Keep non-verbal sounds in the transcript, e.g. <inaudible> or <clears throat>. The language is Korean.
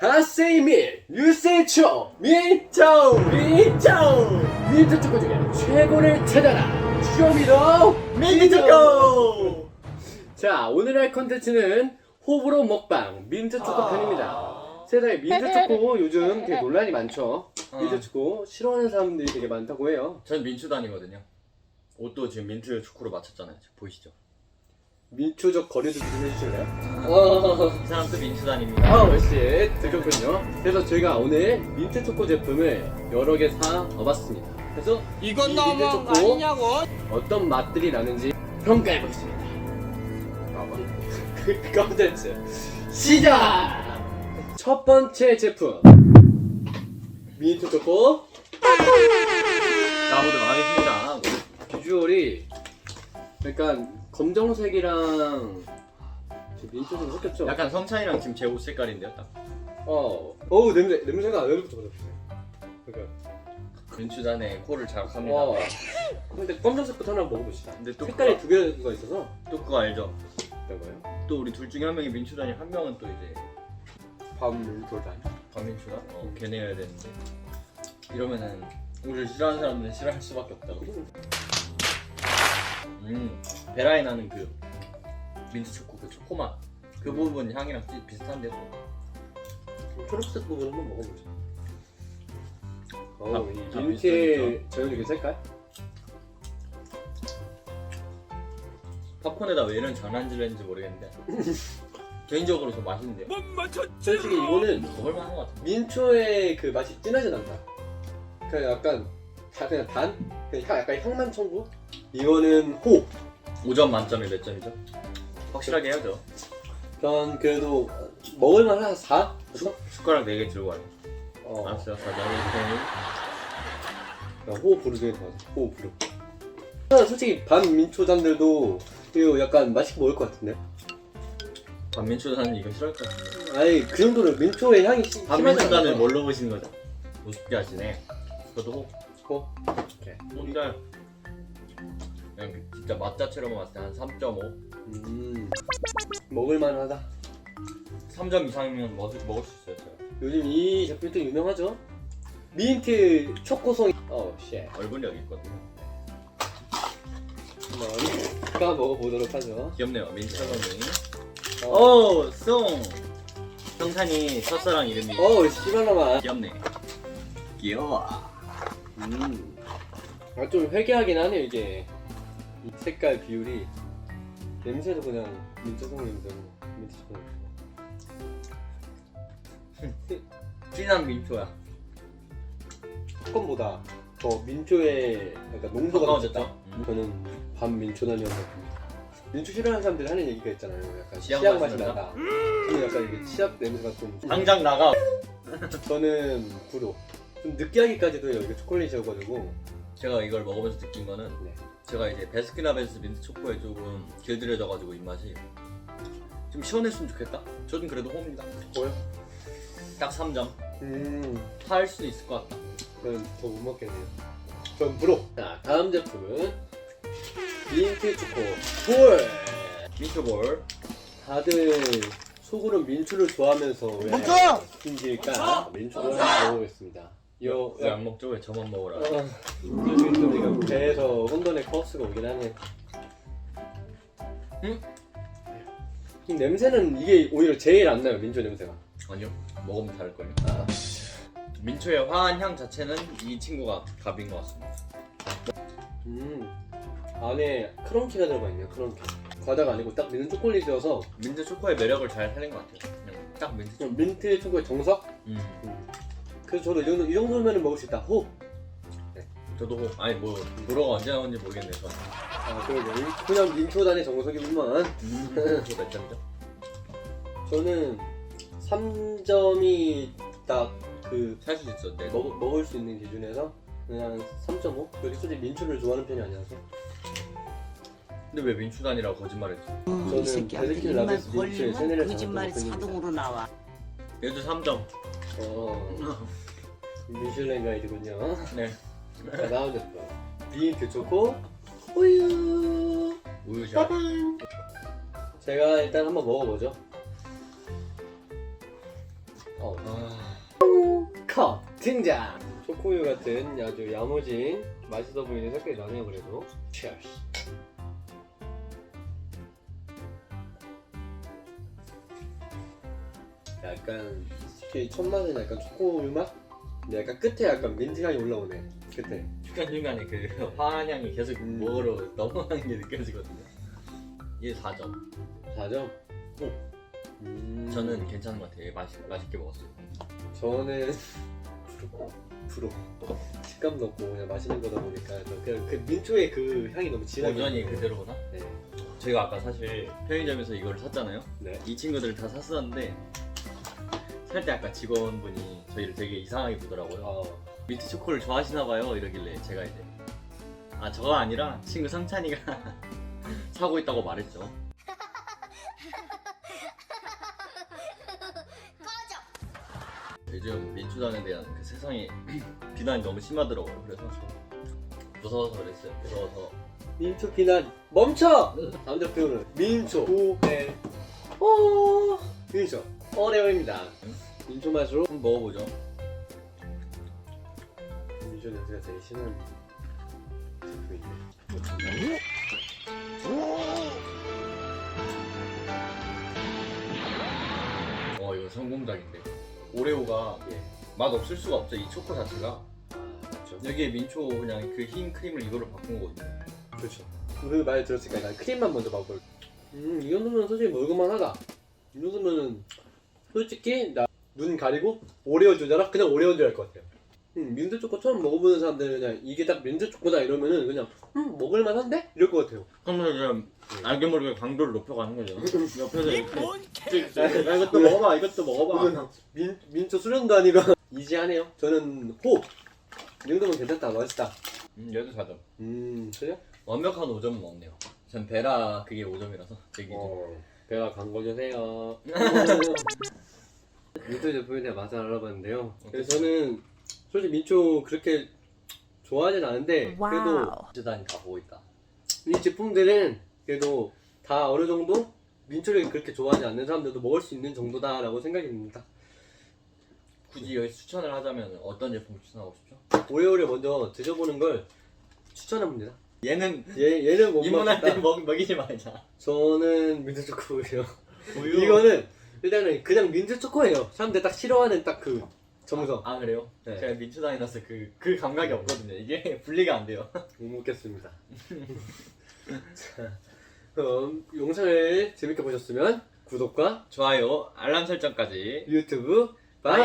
하세이밀 유세초 민초 민초 민트 초코 중에 최고를 찾아라. 쇼미더 민트 초코 자 오늘 할 컨텐츠는 호불호 먹방 민트 초코 편입니다. 세상에 민트 초코 <laughs> 요즘 되게 논란이 많죠? 민트 초코 싫어하는 사람들이 되게 많다고 해요. 전 민초단이거든요. 옷도 지금 민트 초코로 맞췄잖아요. 보이시죠? 민초적 거리도 좀 해주실래요? 어... 이 사람도 민초단입니다. 아, 역시 들었군요. 그래서 저희가 오늘 민트 초코 제품을 여러 개 사 와봤습니다. 그래서 이건 이 너무한 민트 거 초코 아니냐고? 어떤 맛들이 나는지 평가해 보겠습니다. 그 <laughs> 컨텐츠 시작! 첫 번째 제품 민트 초코 나보다 많이 힘이다. 비주얼이 약간 검정색이랑 민트 좀 섞였죠? 약간 성찬이랑 지금 제 옷 색깔인데요, 딱. 어, 어우 냄새 냄새가 맡아보세요. 그러니까 민초단의 코를 자극합니다. 와. 근데 검정색부터 하나 먹어보시다. 근데 또 색깔이 두 개가 있어서 또 그거 알죠? 또 우리 둘 중에 한 명이 민초단이 한 명은 또 이제 밤을 돌다니. 반민초단? 어, 걔네여야 되는데 이러면은 우리를 싫어하는 사람들은 싫어할 수밖에 없다고. 음, 베라에 나는 그 민트 초코 그 초코맛 그 부분 향이랑 비- 비슷한데요. 초록색 부분 한번 먹어보자. 아, 어, 이 아, 민트의 색깔? 팝콘에다 왜 이런 장난질을 했는지 모르겠는데 <laughs> 개인적으로 좀 맛있는데요. 솔직히 이거는 먹을만한 것 같아요. 민초의 그 맛이 진하진 않다. 그냥 약간 다 그냥 단? 그냥 향, 약간 향만 청구? 이거는 호. 5점 만점에 몇 점이죠? 확실하게 해야죠. 전 그래도 먹을만 한 4? 숟- 숟가락 4개 들고 와요. 어. 알았어요. 4점 그냥 호흡 부르 중에 좋아하죠. 호흡 부르. 저는 솔직히 반민초단들도 이거 약간 맛있게 먹을 것 같은데. 반민초단은 이거 싫어할 것 같은데. 아니 그 정도로 민초의 향이 심- 심하지 반민초단을 않아서. 뭘로 보시는 거죠? 우습게 하시네. 저도 호. 호. 오케이. 혼자 그냥 진짜 맛 자체로만 봤을 때 한 3.5? 음 먹을만하다. 3점 이상이면 먹을, 먹을 수 있어요. 제가. 요즘 이 제품이 또 유명하죠. 민트 초코송. 어 쉣. 여기 있거든요. 한번 까 먹어보도록 하죠. 귀엽네요. 민초단이. 어. 오, 송! 형찬이 첫사랑 이름이 어우 씨발놈아. 귀엽네. 귀여워. 음. 아 좀 회개하긴 하네 이게. 이 색깔 비율이 냄새도 그냥 민초송 냄새고 민트 초코 냄새. <laughs> 진한 민초야. 조금보다 더 민초의 약간 농도가 가까워졌죠? 높다. 음. 저는 반 민초단이었거든요. 민초 싫어하는 사람들이 하는 얘기가 있잖아요. 약간 치약 치약, 맛이 나다. 저는 약간 이게 치약 냄새가 좀. 당장 나가. 저는 구도. 좀 느끼하기까지도. 이게 초콜릿이어가지고. 제가 이걸 먹으면서 느낀 거는 네. 제가 이제 베스킨라빈스 민트 초코에 조금 길들여져가지고 입맛이 좀 시원했으면 좋겠다. 저는 그래도 홈입니다. 뭐요? 딱 3점. 음, 할 수도 있을 것 같다. 저는 더 못 먹겠네요. 전 불호. 자, 다음 제품은 민트 초코 볼. 민초볼. 다들 속으로 민초를 좋아하면서 왜 멈춰! 힘질까? 민초를 한번 먹어보겠습니다. 요, 왜 안 먹죠? 왜 저만 먹으라? 어, 솔직히 좀 이거 배에서 혼돈의 커스가 오긴 하네. 응? 이 냄새는 이게 오히려 제일 안 나요, 민초 냄새가. 아니요. 먹으면 다를걸요. 아, 민초의 화한 향 자체는 이 친구가 갑인 것 같습니다. 음. 안에 크런키가 들어가 있네요, 크런키. 과자가 아니고 딱 민트 초콜릿이어서 민트 초코의 매력을 잘 살린 것 같아요. 그냥 딱 민트 초코. 좀 민트 초코의 정석? 음. 음. 그래서 저도 이 정도, 이 정도면 먹을 수 있다. 호! 저도 호- 아니 뭐 도로가 언제 나오는지 모르겠네요. 저는. 아, 그러게. 그냥 민초단의 정석이구만. 음. 저몇 점이죠? 저는 3점이 딱 그 살수 있어. 네. 먹, 먹을 수 있는 기준에서 그냥 3.5? 여기 솔직히 민초를 좋아하는 편이 아니라서 근데 왜 민초단이라고 거짓말했지? 저는 이 새끼한테 베스킨 입만 라빈스 민초의 세뇌를 벌리면 거짓말이 편입니다. 자동으로 나와. 얘도 3점. 어, 미슐랭 가이드군요 네. 자 다음 제품 민트 초코 우유 우유샷. 제가 일단 한번 먹어보죠 어, 아 컵 등장. 초코우유 같은 아주 야무진 맛있어 보이는 색깔이 나네요 그래도. Cheers. 약간 이첫 맛은 약간 초코우유 맛? 근데 약간 끝에 약간 민트 향이 올라오네. 끝에. 중간중간에 그 화한향이 계속 음. 목으로 넘어가는 게 느껴지거든요. 이게 4점. 4점. 음. 저는 괜찮은 것 같아요. 맛있, 맛있게 먹었어요. 저는 <laughs> 프로 프로 식감도 없고 그냥 맛있는 거다 보니까 저 그냥 그 민초의 그 향이 너무 진하게 완전히 나요. 그대로구나. 네. 저희가 아까 사실 편의점에서 이거를 샀잖아요. 네. 이 친구들 다 샀었는데 살때 아까 직원분이 저희를 되게 이상하게 보더라고요. 어, 민트 초코를 좋아하시나 봐요. 이러길래 제가 이제 아 저가 아니라 친구 상찬이가 <laughs> 사고 있다고 말했죠. 요즘 민주당에 대한 그 세상의 <clears throat> 비난이 너무 심하더라고요. 그래서 무서워서 그랬어요. 무서워서 민초 비난 멈춰! <laughs> 다음 대표는 민초 오레 오 민초 오레오입니다. 민초 맛으로 한번 먹어보죠. 민초 냄새가 제일 심한 제품인데. 어 이거 성공작인데 오레오가 예. 맛 없을 수가 없죠. 이 초코 자체가 아 그렇죠. 여기에 민초 그냥 그 흰 크림을 이걸로 바꾼 거거든요. 그렇죠. 그 말 들었으니까 난 크림만 먼저 먹을. 음, 이 정도면 솔직히 먹을만 하다. 이 정도면은 솔직히 나 눈 가리고 오레오 주자라 그냥 오레오인 줄알것 같아요. 음, 민트 초코 처음 먹어보는 사람들은 그냥 이게 딱 민트 초코다 이러면은 그냥 음, 먹을만 한데? 이럴 것 같아요. 그러면 지금 알게 모르게 강도를 높여가는 거죠. 옆에서 이렇게 야, 이것도 먹어봐, 이것도 먹어봐. 민, 민초 수련도 아니고 <laughs> 이지하네요. 저는 호! 이 정도면 괜찮다, 맛있다. 음, 얘도 4점. 음, 그래요? 완벽한 5점은 없네요. 전 베라 그게 5점이라서 제 기준. 어, 배가 광고 주세요. 민초 제품에 대한 맛을 알아봤는데요. 그래서 저는 솔직히 민초 그렇게 좋아하진 않은데 그래도 와우. 주단이 다 보고 있다. 이 제품들은 그래도 다 어느 정도 민초를 그렇게 좋아하지 않는 사람들도 먹을 수 있는 정도다라고 생각이 듭니다. 굳이 여기 추천을 하자면 어떤 제품 추천하고 싶죠? 오레오를 먼저 드셔보는 걸 추천합니다. 얘는 얘, 얘는 못 입문할 먹겠다. 때 먹, 먹이지 말자. 저는 민트 초코예요. 우유. 이거는 일단은 그냥 민트 초코예요. 사람들 딱 싫어하는 딱 그 정석. 아 그래요? 네. 제가 민초당이라서 그, 그 감각이 없거든요. 이게 <laughs> 분리가 안 돼요. <laughs> 못 먹겠습니다. <laughs> 자, 그럼 영상을 재밌게 보셨으면 구독과 좋아요, 알람 설정까지. 유튜브 바이.